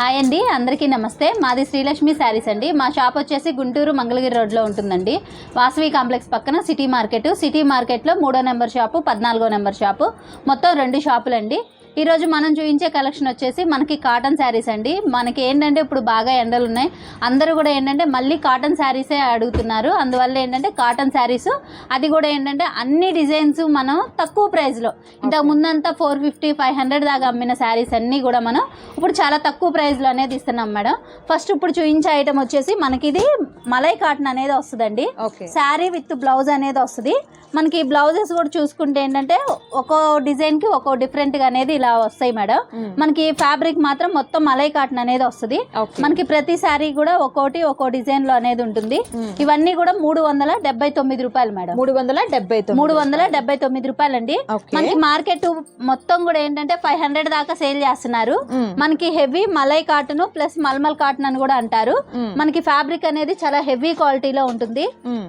Hi అండి అందరికీ నమస్తే. మాది శ్రీలక్ష్మి శారీస్ అండి. మా షాప్ వచ్చేసి గుంటూరు మంగళగిరి రోడ్లో ఉంటుందండి. వాసవి కాంప్లెక్స్ పక్కన సిటీ మార్కెట్. సిటీ మార్కెట్లో మూడో నెంబర్ షాపు పద్నాలుగో నెంబర్ షాపు. మొత్తం రెండు షాపులండి. ఈరోజు మనం చూపించే కలెక్షన్ వచ్చేసి మనకి కాటన్ శారీస్ అండి. మనకి ఏంటంటే ఇప్పుడు బాగా ఎండలు ఉన్నాయి. అందరూ కూడా ఏంటంటే మళ్ళీ కాటన్ శారీసే అడుగుతున్నారు. అందువల్ల ఏంటంటే కాటన్ శారీస్ అది కూడా ఏంటంటే అన్ని డిజైన్స్ మనం తక్కువ ప్రైస్లో ఇంతకు ముందంతా ఫోర్ ఫిఫ్టీ ఫైవ్ హండ్రెడ్ దాకా అమ్మిన శారీస్ అన్నీ కూడా మనం ఇప్పుడు చాలా తక్కువ ప్రైస్లో అనేది ఇస్తున్నాం మేడం. ఫస్ట్ ఇప్పుడు చూపించే ఐటమ్ వచ్చేసి మనకి ఇది మలై కాటన్ అనేది వస్తుందండి. శారీ విత్ బ్లౌజ్ అనేది వస్తుంది. మనకి బ్లౌజెస్ కూడా చూసుకుంటే ఏంటంటే ఒక్కో డిజైన్కి ఒక్కో డిఫరెంట్గా అనేది ఇలా వస్తాయి మేడం. మనకి ఫ్యాబ్రిక్ మాత్రం మొత్తం మలై కాటన్ అనేది వస్తుంది మనకి ప్రతి శారీ కూడా ఒక్కోటి ఒక్కో డిజైన్లో అనేది ఉంటుంది. ఇవన్నీ కూడా మూడు వందల డెబ్బై తొమ్మిది రూపాయలు మేడం మూడు వందల డెబ్బై మూడు వందల డెబ్బై తొమ్మిది రూపాయలు అండి మనకి మార్కెట్ మొత్తం కూడా ఏంటంటే ఫైవ్ హండ్రెడ్ దాకా సేల్ చేస్తున్నారు. మనకి heavy malai cotton plus mulmul cotton అని కూడా అంటారు. మనకి ఫ్యాబ్రిక్ అనేది చాలా హెవీ క్వాలిటీలో ఉంటుంది.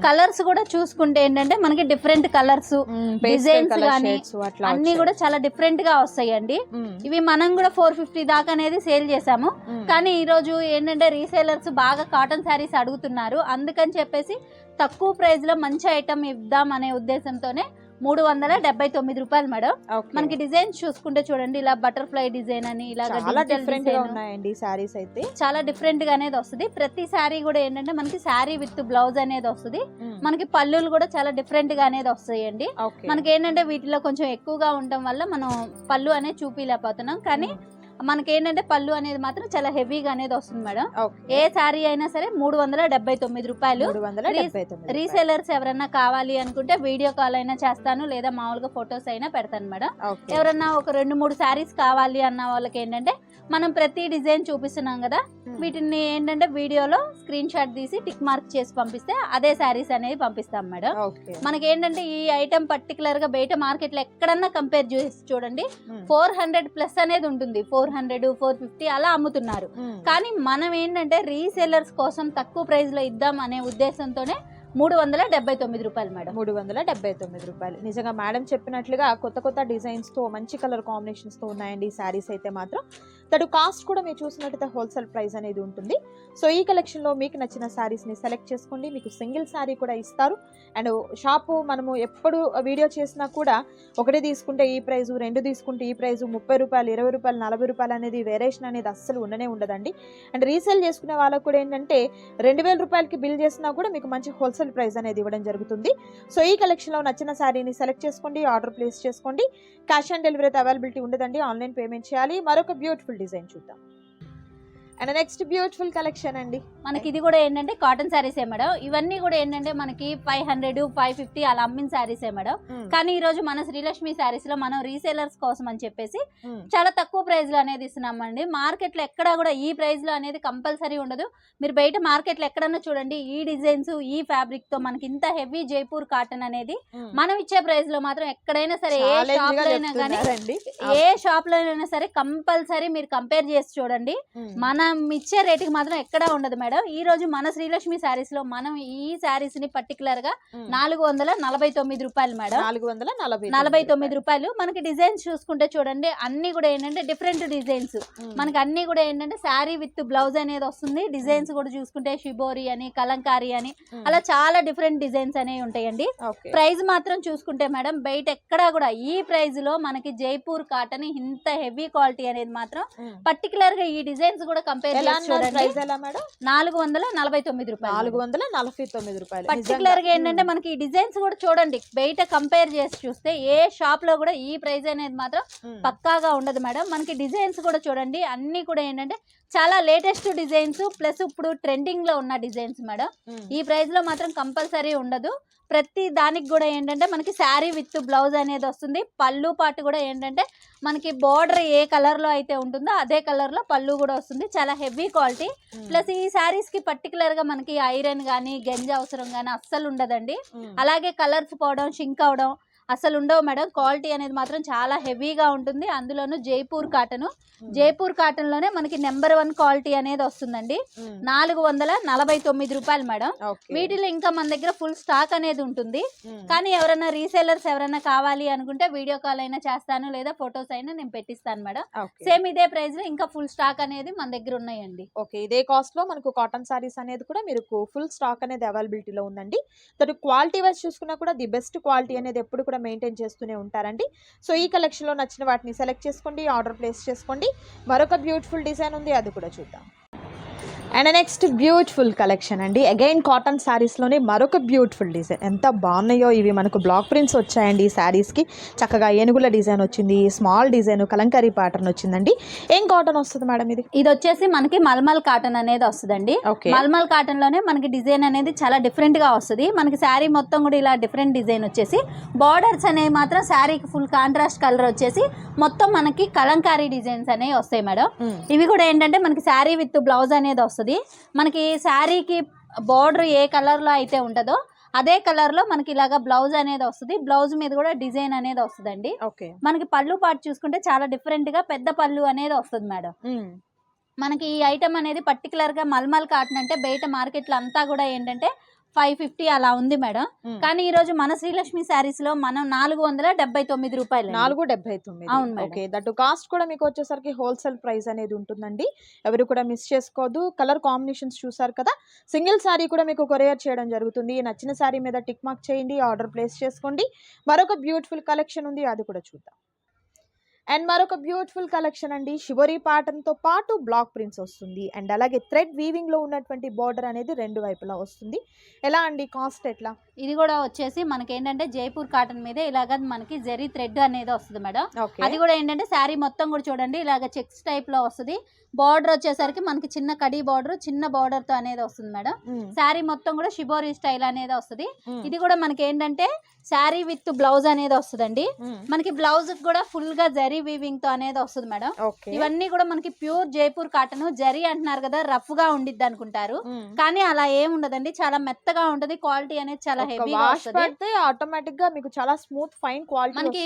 కలర్స్ కూడా చూసుకుంటే ఏంటంటే మనకి డిఫరెంట్ కలర్స్ డిజైన్స్ కానీ అన్ని. కూడా చాలా డిఫరెంట్గా వస్తాయండి మ్మ్. ఇవి మనం కూడా ఫోర్ ఫిఫ్టీ దాకా అనేది సేల్ చేసాము. కానీ ఈ రోజు ఏంటంటే రీసేలర్స్ బాగా కాటన్ శారీస్ అడుగుతున్నారు అందుకని చెప్పేసి తక్కువ ప్రైస్లో మంచి ఐటమ్ ఇద్దాం అనే ఉద్దేశంతోనే మూడు వందల డెబ్బై తొమ్మిది రూపాయలు మేడం. మనకి డిజైన్స్ చూసుకుంటే చూడండి ఇలా బటర్ఫ్లై డిజైన్ అని ఇలా డిఫరెంట్ ఉన్నాయండి సారీస్ అయితే. చాలా డిఫరెంట్గా అనేది వస్తుంది. ప్రతి శారీ కూడా ఏంటంటే మనకి శారీ విత్ బ్లౌజ్ అనేది వస్తుంది. మనకి పళ్ళులు కూడా చాలా డిఫరెంట్గా అనేది వస్తాయండి. మనకి ఏంటంటే వీటిలో కొంచెం ఎక్కువగా ఉండటం వల్ల మనం పళ్ళు అనేది చూపించలేకపోతున్నాం కానీ మనకి ఏంటంటే పళ్ళు అనేది మాత్రం చాలా హెవీగా అనేది వస్తుంది మేడం. ఏ శారీ అయినా సరే మూడు వందల డెబ్బై తొమ్మిది రూపాయలు. రీసేలర్స్ ఎవరన్నా కావాలి అనుకుంటే వీడియో కాల్ అయినా చేస్తాను లేదా మామూలుగా ఫొటోస్ అయినా పెడతాను మేడం. ఎవరన్నా ఒక రెండు మూడు శారీస్ కావాలి అన్న వాళ్ళకి ఏంటంటే మనం ప్రతి డిజైన్ చూపిస్తున్నాం కదా మ్మ్. వీటిని ఏంటంటే వీడియోలో స్క్రీన్ షాట్ తీసి టిక్ మార్క్ చేసి పంపిస్తే అదే శారీస్ అనేది పంపిస్తాం మేడం. మనకి ఏంటంటే ఈ ఐటమ్ పర్టికులర్గా బయట మార్కెట్లో ఎక్కడన్నా కంపేర్ చేసి చూడండి. ఫోర్ హండ్రెడ్ ప్లస్ అనేది ఉంటుంది. ఫోర్ హండ్రెడ్ ఫోర్ ఫిఫ్టీ అలా అమ్ముతున్నారు. మ్మ్. కానీ మనం ఏంటంటే రీసేలర్స్ కోసం తక్కువ ప్రైస్లో ఇద్దాం అనే ఉద్దేశంతోనే మూడు వందల డెబ్బై తొమ్మిది రూపాయలు మేడం. మూడు వందల డెబ్బై తొమ్మిది రూపాయలు. నిజంగా మేడం చెప్పినట్లుగా కొత్త కొత్త డిజైన్స్తో మంచి కలర్ కాంబినేషన్స్తో ఉన్నాయండి ఈ శారీస్ అయితే మాత్రం. తడు కాస్ట్ కూడా మీరు చూసినట్టయితే హోల్సేల్ ప్రైస్ అనేది ఉంటుంది. సో ఈ కలెక్షన్లో మీకు నచ్చిన శారీస్ని సెలెక్ట్ చేసుకోండి. మీకు సింగిల్ శారీ కూడా ఇస్తారు. అండ్ షాపు మనము ఎప్పుడు వీడియో చేసినా కూడా ఒకటి తీసుకుంటే ఈ ప్రైస్ రెండు తీసుకుంటే ఈ ప్రైస్ ముప్పై రూపాయలు ఇరవై రూపాయలు నలభై రూపాయలు అనేది వేరియేషన్ అనేది అస్సలు ఉండనే ఉండదండి. అండ్ రీసేల్ చేసుకునే వాళ్ళకు కూడా ఏంటంటే రెండు వేల రూపాయలకి బిల్ చేసినా కూడా మీకు మంచి హోల్సేల్ ప్రైస్ అనేది ఇవ్వడం జరుగుతుంది. సో ఈ కలెక్షన్లో నచ్చిన శారీని సెలెక్ట్ చేసుకోండి ఆర్డర్ ప్లేస్ చేసుకోండి. క్యాష్ ఆన్ డెలివరీ అయితే అవైలబిలిటీ ఉండదండి. ఆన్లైన్ పేమెంట్ చేయాలి. మరొక బ్యూటిఫుల్ డిజైన్ చూద్దాం. అండ్ నెక్స్ట్ బ్యూటిఫుల్ కలెక్షన్ అండి. మనకి ఇది కూడా ఏంటంటే కాటన్ శారీసే మేడం. ఇవన్నీ కూడా ఏంటంటే మనకి ఫైవ్ హండ్రెడ్ ఫైవ్ ఫిఫ్టీ అలా అమ్మిన శారీసే మేడం. కానీ ఈ రోజు మన శ్రీలక్ష్మి శారీస్లో మనం రీసేలర్స్ కోసం అని చెప్పేసి చాలా తక్కువ ప్రైస్లో అనేది ఇస్తున్నామండి. మార్కెట్లో ఎక్కడా కూడా ఈ ప్రైస్లో అనేది కంపల్సరీ ఉండదు. మీరు బయట మార్కెట్లో ఎక్కడన్నా చూడండి ఈ డిజైన్స్ ఈ ఫ్యాబ్రిక్తో మనకి ఇంత హెవీ జైపూర్ కాటన్ అనేది మనం ఇచ్చే ప్రైస్లో మాత్రం ఎక్కడైనా సరే ఏ షాప్లో అయినా కానీ ఏ షాప్లో అయినా సరే కంపల్సరీ మీరు కంపేర్ చేసి చూడండి. మనం ఇచ్చే రేటుకి మాత్రం ఎక్కడా ఉండదు మేడం. ఈ రోజు మన శ్రీలక్ష్మి శారీస్లో మనం ఈ శారీస్ని పర్టికులర్గా నాలుగు వందల నలభై తొమ్మిది రూపాయలు మేడం. నాలుగు వందల నలభై నలభై తొమ్మిది రూపాయలు. మనకి డిజైన్స్ చూసుకుంటే చూడండి అన్ని కూడా ఏంటంటే డిఫరెంట్ డిజైన్స్. మనకి అన్ని కూడా ఏంటంటే శారీ విత్ బ్లౌజ్ అనేది వస్తుంది. డిజైన్స్ కూడా చూసుకుంటే షిబోరి అని కలంకారీ అని అలా చాలా డిఫరెంట్ డిజైన్స్ అనేవి ఉంటాయండి. ప్రైస్ మాత్రం చూసుకుంటే మేడం బయట ఎక్కడా కూడా ఈ ప్రైస్లో మనకి జైపూర్ కాటన్ ఇంత హెవీ క్వాలిటీ అనేది మాత్రం పర్టికులర్గా ఈ డిజైన్స్ కూడా కంపేర్ ఎలా ప్రైస్ ఎలా మేడం? నాలుగు వందల నలభై తొమ్మిది రూపాయలు. నాలుగు వందల నలభై తొమ్మిది రూపాయలు. పర్టికులర్గా. ఏంటంటే మనకి ఈ డిజైన్స్ కూడా చూడండి. బయట కంపేర్ చేసి చూస్తే ఏ షాప్లో కూడా ఈ ప్రైస్ అనేది మాత్రం. పక్కాగా ఉండదు మేడం. మనకి డిజైన్స్ కూడా చూడండి. అన్ని కూడా ఏంటంటే చాలా లేటెస్ట్ డిజైన్స్ ప్లస్ ఇప్పుడు ట్రెండింగ్లో ఉన్న డిజైన్స్ మేడం. ఈ ప్రైస్లో మాత్రం కంపల్సరీ ఉండదు ప్రతి దానికి కూడా ఏంటంటే మనకి శారీ విత్ బ్లౌజ్ అనేది వస్తుంది పళ్ళు పాటు కూడా ఏంటంటే మనకి బార్డర్ ఏ కలర్లో అయితే ఉంటుందో అదే కలర్లో పళ్ళు కూడా వస్తుంది చాలా హెవీ క్వాలిటీ. ప్లస్ ఈ శారీస్కి పర్టికులర్గా మనకి ఐరన్ గానీ గంజ అవసరం గానీ అస్సలు ఉండదండి. అలాగే కలర్స్ పోవడం షింక్ అవడం అసలు ఉండవు మేడం. క్వాలిటీ అనేది మాత్రం చాలా హెవీగా ఉంటుంది. అందులోనూ జైపూర్ కాటన్. జైపూర్ కాటన్లోనే మనకి నెంబర్ వన్ క్వాలిటీ అనేది వస్తుందండి. నాలుగు వందల నలభై తొమ్మిది రూపాయలు మేడం. వీటిలో ఇంకా మన దగ్గర ఫుల్ స్టాక్ అనేది ఉంటుంది. కానీ ఎవరైనా రీసేలర్స్ ఎవరైనా కావాలి అనుకుంటే వీడియో కాల్ అయినా చేస్తాను లేదా ఫొటోస్ అయినా నేను పెట్టిస్తాను మేడం. సేమ్ ఇదే ప్రైస్లో ఇంకా ఫుల్ స్టాక్ అనేది మన దగ్గర ఉన్నాయండి. ఓకే. ఇదే కాస్ట్లో మనకు కాటన్ సారీస్ అనేది కూడా మీరు ఫుల్ స్టాక్ అనేది అవైలబిలిటీలో ఉందండి. దట్ క్వాలిటీ వైజ్ చూసుకున్నా కూడా ది బెస్ట్ క్వాలిటీ అనేది ఎప్పుడు కూడా మెయింటైన్ చేస్తూనే ఉంటారండి. సో ఈ కలెక్షన్లో నచ్చిన వాటిని సెలెక్ట్ చేసుకోండి ఆర్డర్ ప్లేస్ చేసుకోండి. మరొక బ్యూటిఫుల్ డిజైన్ ఉంది అది కూడా చూద్దాం. అండ్ నెక్స్ట్ బ్యూటిఫుల్ కలెక్షన్ అండి. అగైన్ కాటన్ శారీస్లోనే మరొక బ్యూటిఫుల్ డిజైన్ ఎంత బాగున్నాయో ఇవి మనకు బ్లాక్ ప్రింట్స్ వచ్చాయండి ఈ శారీస్కి చక్కగా ఏనుగుల డిజైన్ వచ్చింది స్మాల్ డిజైన్ కలంకరీ ప్యాటర్న్ వచ్చిందండి. ఏం కాటన్ వస్తుంది మేడం ఇది? ఇది వచ్చేసి మనకి మల్మల్ కాటన్ అనేది వస్తుందండి. మల్మల్ కాటన్లోనే మనకి డిజైన్ అనేది చాలా డిఫరెంట్గా వస్తుంది. మనకి శారీ మొత్తం కూడా ఇలా డిఫరెంట్ డిజైన్ వచ్చేసి బార్డర్స్ అనేవి మాత్రం శారీకి ఫుల్ కాంట్రాస్ట్ కలర్ వచ్చేసి మొత్తం మనకి కలంకారీ డిజైన్స్ అనేవి వస్తాయి మేడం. ఇవి కూడా ఏంటంటే మనకి శారీ విత్ బ్లౌజ్ అనేది వస్తుంది. మనకి శారీకి బార్డర్ ఏ కలర్లో అయితే ఉంటుందో అదే కలర్లో మనకి ఇలాగా బ్లౌజ్ అనేది వస్తుంది. బ్లౌజ్ మీద కూడా డిజైన్ అనేది వస్తుందండి. ఓకే. మనకి పళ్ళు పాటు చూసుకుంటే చాలా డిఫరెంట్గా పెద్ద పళ్ళు అనేది వస్తుంది మేడం. మనకి ఈ ఐటమ్ అనేది పర్టికులర్గా మల్మల్ కాటన్ అంటే బయట మార్కెట్లో అంతా కూడా ఏంటంటే ఫైవ్ ఫిఫ్టీ అలా ఉంది మేడం. కానీ ఈ రోజు మన శ్రీలక్ష్మి శారీస్లో మనం నాలుగు వందల డెబ్బై తొమ్మిది రూపాయలు నాలుగు డెబ్బై తొమ్మిది. అవును. ఓకే దట్ కాస్ట్ కూడా మీకు వచ్చేసరికి హోల్సేల్ ప్రైస్ అనేది ఉంటుందండి. ఎవరు కూడా మిస్ చేసుకోవద్దు కలర్ కాంబినేషన్స్ చూసారు కదా? సింగిల్ శారీ కూడా మీకు కొరియర్ చేయడం జరుగుతుంది. నచ్చిన శారీ మీద టిక్ మార్క్ చేయండి ఆర్డర్ ప్లేస్ చేసుకోండి. మరొక బ్యూటిఫుల్ కలెక్షన్ ఉంది అది కూడా చూద్దాం. అండ్ మరొక బ్యూటిఫుల్ కలెక్షన్ అండి. pattern తో పాటు బ్లాక్ ప్రింట్స్ వస్తుంది. అండ్ అలాగే థ్రెడ్ వీవింగ్లో ఉన్నటువంటి బార్డర్ అనేది రెండు వైపులా వస్తుంది. ఎలా అండి కాస్ట్ ఎట్లా? ఇది కూడా వచ్చేసి మనకి ఏంటంటే జైపూర్ కాటన్ మీద ఇలాగ మనకి జరీ థ్రెడ్ అనేది వస్తుంది మేడం. అది కూడా ఏంటంటే శారీ మొత్తం కూడా చూడండి. ఇలాగ చెక్స్ టైప్లో వస్తుంది. బార్డర్ వచ్చేసరికి మనకి చిన్న కడి బార్డర్ చిన్న బార్డర్తో అనేది వస్తుంది మేడం. శారీ మొత్తం కూడా షిబోరి స్టైల్ అనేది వస్తుంది. ఇది కూడా మనకి ఏంటంటే శారీ విత్ బ్లౌజ్ అనేది వస్తుందండి. మనకి బ్లౌజ్ కూడా ఫుల్గా జరీ వీవింగ్తో అనేది వస్తుంది మేడం. ఇవన్నీ కూడా మనకి ప్యూర్ జైపూర్ కాటన్ జరీ అంటున్నారు కదా రఫ్గా ఉండిద్ది అనుకుంటారు. కానీ అలా ఏం ఉండదండి. చాలా మెత్తగా ఉంటది. క్వాలిటీ అనేది చాలా హెవీగా వస్తుంది. ఆటోమేటిక్గా మీకు చాలా స్మూత్ ఫైన్ క్వాలిటీ మనకి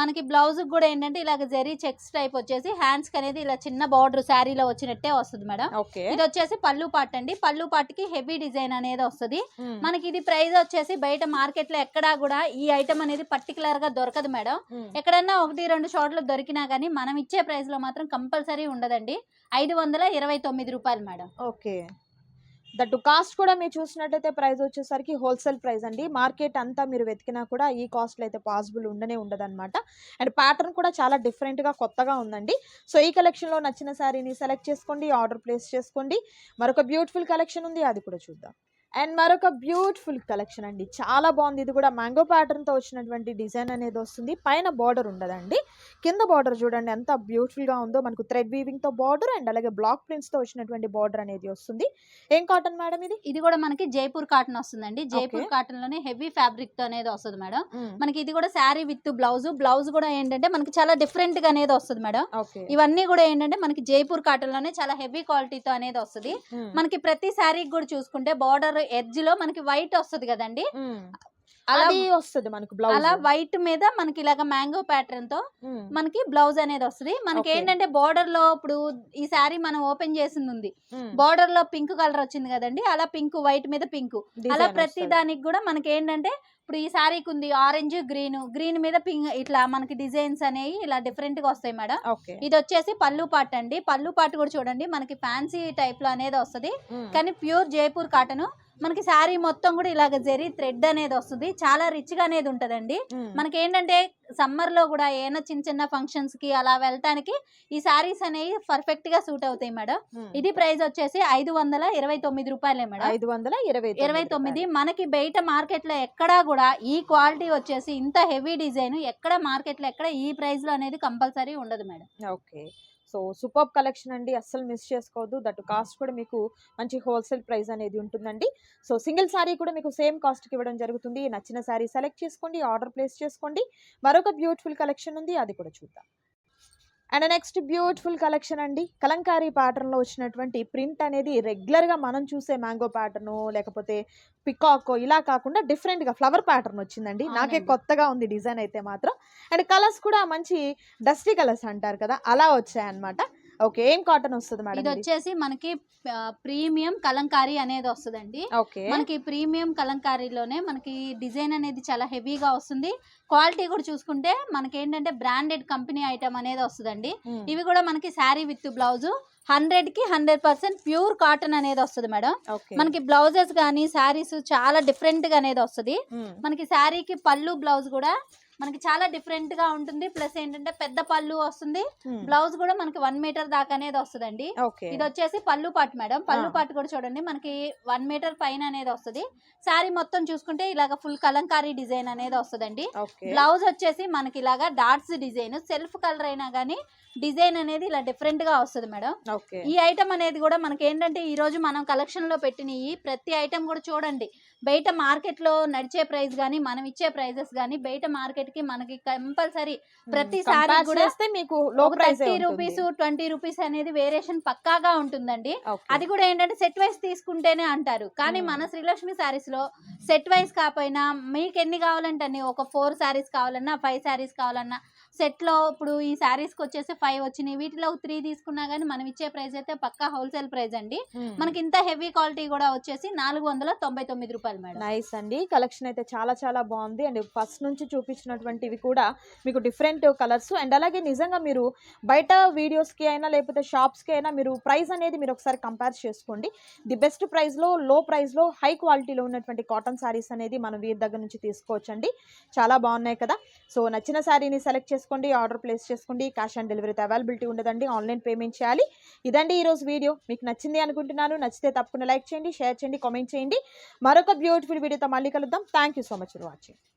మనకి బ్లౌజ్ కూడా ఏంటంటే ఇలాగ జరీ చెక్స్ టైప్ వచ్చేసి హ్యాండ్స్కి అనేది ఇలా చిన్న బార్డర్ శారీలో వచ్చినట్టే వస్తుంది మేడం. ఇది వచ్చేసి పళ్ళు పాట్ అండి. పళ్ళు పాటుకి హెవీ డిజైన్ అనేది వస్తుంది. మనకి ఇది ప్రైస్ వచ్చేసి బయట మార్కెట్లో ఎక్కడా కూడా ఈ ఐటమ్ అనేది పర్టికులర్గా దొరకదు మేడం. ఎక్కడన్నా ఒకటి రెండు చోట్ల దొరికినా కానీ మనం ఇచ్చే ప్రైస్లో మాత్రం కంపల్సరీ ఉండదండి. ఐదు వందల ఇరవై తొమ్మిది రూపాయలు మేడం. ఓకే. దట్టు కాస్ట్ కూడా మీరు చూసినట్టయితే ప్రైస్ వచ్చేసరికి హోల్సేల్ ప్రైస్ అండి. మార్కెట్ అంతా మీరు వెతికినా కూడా ఈ కాస్ట్లో అయితే పాసిబుల్ ఉండనే ఉండదన్నమాట. అండ్ ప్యాటర్న్ కూడా చాలా డిఫరెంట్గా కొత్తగా ఉందండి. సో ఈ కలెక్షన్లో నచ్చిన శారీని సెలెక్ట్ చేసుకోండి ఆర్డర్ ప్లేస్ చేసుకోండి. మరొక బ్యూటిఫుల్ కలెక్షన్ ఉంది అది కూడా చూద్దాం. అండ్ మరొక బ్యూటిఫుల్ కలెక్షన్ అండి. చాలా బాగుంది. ఇది కూడా మ్యాంగో ప్యాటర్న్తో వచ్చినటువంటి డిజైన్ అనేది వస్తుంది. పైన బార్డర్ ఉండదండి. కింద బార్డర్ చూడండి ఎంత బ్యూటిఫుల్గా ఉందో. మనకు థ్రెడ్ వీవింగ్తో బార్డర్ అండ్ అలాగే బ్లాక్ ప్రింట్స్తో వచ్చినటువంటి బార్డర్ అనేది వస్తుంది. ఏం కాటన్ మేడం ఇది? ఇది కూడా మనకి జైపూర్ కాటన్ వస్తుందండి. జైపూర్ కాటన్లోనే హెవీ ఫ్యాబ్రిక్తో అనేది వస్తుంది మేడం మనకి ఇది కూడా శారీ విత్ బ్లౌజ్ బ్లౌజ్ కూడా ఏంటంటే మనకి చాలా డిఫరెంట్గా అనేది వస్తుంది మేడం ఇవన్నీ కూడా ఏంటంటే మనకి జైపూర్ కాటన్లోనే చాలా హెవీ క్వాలిటీతో అనేది వస్తుంది. మనకి ప్రతి శారీకి కూడా చూసుకుంటే బార్డర్ ఎడ్జ్లో మనకి వైట్ వస్తుంది కదండి. అది వస్తుంది మనకు బ్లౌజ్ అలా వైట్ మీద మనకి ఇలాగ మ్యాంగో ప్యాటర్న్తో మనకి బ్లౌజ్ అనేది వస్తుంది. మనకి. ఏంటంటే బార్డర్లో ఇప్పుడు ఈ శారీ మనం ఓపెన్ చేసింది ఉంది. బార్డర్లో పింక్ కలర్ వచ్చింది కదండి అలా పింక్ వైట్ మీద పింక్ అలా ప్రతి దానికి కూడా మనకి ఏంటంటే ఇప్పుడు ఈ శారీకి ఉంది ఆరెంజ్ గ్రీన్ గ్రీన్ మీద పింక్ ఇట్లా మనకి డిజైన్స్ అనేవి ఇలా డిఫరెంట్గా వస్తాయి మేడం. ఇది వచ్చేసి పళ్ళు పాట్ అండి. పళ్ళు పాట్ కూడా చూడండి మనకి ఫ్యాన్సీ టైప్లో అనేది వస్తుంది. కానీ ప్యూర్ జైపూర్ కాటన్ మనకి శారీ మొత్తం కూడా ఇలాగ జరీ థ్రెడ్ అనేది వస్తుంది. చాలా రిచ్గా అనేది ఉంటదండి. మనకి ఏంటంటే సమ్మర్లో కూడా ఏమైనా చిన్న చిన్న ఫంక్షన్స్కి అలా వెళ్ళటానికి ఈ శారీస్ అనేవి పర్ఫెక్ట్గా సూట్ అవుతాయి మేడం. ఇది ప్రైస్ వచ్చేసి ఐదు వందల ఇరవై తొమ్మిది రూపాయలే మేడం. ఐదు వందల ఇరవై ఇరవై తొమ్మిది మనకి బయట మార్కెట్లో ఎక్కడా కూడా ఈ క్వాలిటీ వచ్చేసి ఇంత హెవీ డిజైన్ ఎక్కడ మార్కెట్లో ఎక్కడ ఈ ప్రైస్లో అనేది కంపల్సరీ ఉండదు madam. Okay. So super collection అండి అస్సలు మిస్ చేసుకోవద్దు. దట్ కాస్ట్ కూడా మీకు మంచి హోల్సేల్ ప్రైస్ అనేది ఉంటుందండి. సో సింగిల్ శారీ కూడా మీకు సేమ్ కాస్ట్కి ఇవ్వడం జరుగుతుంది. నచ్చిన శారీ సెలెక్ట్ చేసుకోండి ఆర్డర్ ప్లేస్ చేసుకోండి. మరొక బ్యూటిఫుల్ కలెక్షన్ ఉంది అది కూడా చూద్దాం. అండ్ నెక్స్ట్ బ్యూటిఫుల్ కలెక్షన్ అండి. కలంకారీ ప్యాటర్న్లో వచ్చినటువంటి ప్రింట్ అనేది రెగ్యులర్గా మనం చూసే మ్యాంగో ప్యాటర్న్ లేకపోతే పికాక్ ఇలా కాకుండా డిఫరెంట్గా ఫ్లవర్ ప్యాటర్న్ వచ్చిందండి. నాకే. కొత్తగా ఉంది డిజైన్ అయితే మాత్రం. అండ్ కలర్స్ కూడా మంచి డస్టీ కలర్స్ అంటారు కదా అలా వచ్చాయన్నమాట. ఓకే. ఏం కాటన్ వస్తుంది ఇది? మేడం వచ్చేసి మనకి ప్రీమియం కలంకారీ అనేది వస్తుందండి. మనకి ప్రీమియం కలంకారీలోనే మనకి డిజైన్ అనేది చాలా హెవీగా వస్తుంది. క్వాలిటీ కూడా చూసుకుంటే మనకి ఏంటంటే బ్రాండెడ్ కంపెనీ ఐటమ్ అనేది వస్తుందండి. ఇవి కూడా మనకి శారీ విత్ బ్లౌజ్ హండ్రెడ్కి హండ్రెడ్ పర్సెంట్ ప్యూర్ కాటన్ అనేది వస్తుంది మేడం. మనకి బ్లౌజెస్ కానీ శారీస్ చాలా డిఫరెంట్గా అనేది వస్తుంది. మనకి శారీకి పళ్ళు బ్లౌజ్ కూడా మనకి చాలా డిఫరెంట్గా ఉంటుంది. ప్లస్ ఏంటంటే పెద్ద పళ్ళు వస్తుంది. బ్లౌజ్ కూడా మనకి వన్ మీటర్ దాకా అనేది వస్తుందండి. ఇది వచ్చేసి పళ్ళు పాటు మేడం. పళ్ళు ఆ. పాటు కూడా చూడండి. మనకి వన్ మీటర్ పైన అనేది వస్తుంది. శారీ మొత్తం చూసుకుంటే ఇలాగ ఫుల్ కలంకారీ డిజైన్ అనేది వస్తుందండి. బ్లౌజ్ వచ్చేసి మనకి ఇలాగా డాట్స్ డిజైన్ సెల్ఫ్ కలర్ అయినా కానీ డిజైన్ అనేది ఇలా డిఫరెంట్గా వస్తుంది మేడం. ఈ ఐటమ్ అనేది కూడా మనకి ఏంటంటే ఈ రోజు మనం కలెక్షన్లో పెట్టినవి ప్రతి ఐటమ్ కూడా చూడండి. బయట మార్కెట్లో నడిచే ప్రైస్ కానీ మనం ఇచ్చే ప్రైజెస్ కానీ బయట మార్కెట్ కి మనకి కంపల్సరీ ప్రతి సారీ Compare కూడా మీకు లో థర్టీ రూపీస్ ట్వంటీ రూపీస్ అనేది వేరియేషన్ పక్కాగా ఉంటుందండి. అది కూడా ఏంటంటే సెట్ వైస్ తీసుకుంటేనే అంటారు. కానీ. మన శ్రీలక్ష్మి శారీస్లో సెట్ వైస్ కాకపోయినా మీకు ఎన్ని కావాలంటే ఒక ఫోర్ శారీస్ కావాలన్నా ఫైవ్ శారీస్ కావాలన్నా. సెట్లో ఇప్పుడు ఈ శారీస్కి వచ్చేసి ఫైవ్ వచ్చినాయి. వీటిలో త్రీ తీసుకున్నా కానీ మనం ఇచ్చే ప్రైస్ అయితే పక్కా హోల్సేల్ ప్రైస్ అండి. మనకి ఇంత హెవీ క్వాలిటీ కూడా వచ్చేసి నాలుగు వందల తొంభై తొమ్మిది రూపాయలు మేడం. నైస్ అండి. కలెక్షన్ అయితే చాలా చాలా బాగుంది. అండ్ ఫస్ట్ నుంచి వచ్చినటువంటివి కూడా మీకు డిఫరెంట్ కలర్స్ అండ్ అలాగే నిజంగా మీరు బయట వీడియోస్కి అయినా లేకపోతే షాప్స్కి అయినా మీరు ప్రైస్ అనేది మీరు ఒకసారి కంపేర్ చేసుకోండి. ది బెస్ట్ ప్రైస్లో లో ప్రైస్లో హై క్వాలిటీలో ఉన్నటువంటి కాటన్ శారీస్ అనేది మనం వీరి దగ్గర నుంచి తీసుకోవచ్చండి. చాలా బాగున్నాయి కదా. సో నచ్చిన శారీని సెలెక్ట్ చేసుకోండి ఆర్డర్ ప్లేస్ చేసుకోండి క్యాష్ ఆన్ డెలివరీతో అవైలబిలిటీ ఉండదండి ఆన్లైన్ పేమెంట్ చేయాలి. ఇదండి ఈరోజు వీడియో మీకు నచ్చింది అనుకుంటున్నాను. నచ్చితే తప్పకుండా లైక్ చేయండి షేర్ చేయండి కామెంట్ చేయండి. మరొక బ్యూటిఫుల్ వీడియోతో మళ్ళీ కలుద్దాం. Thank you so much for watching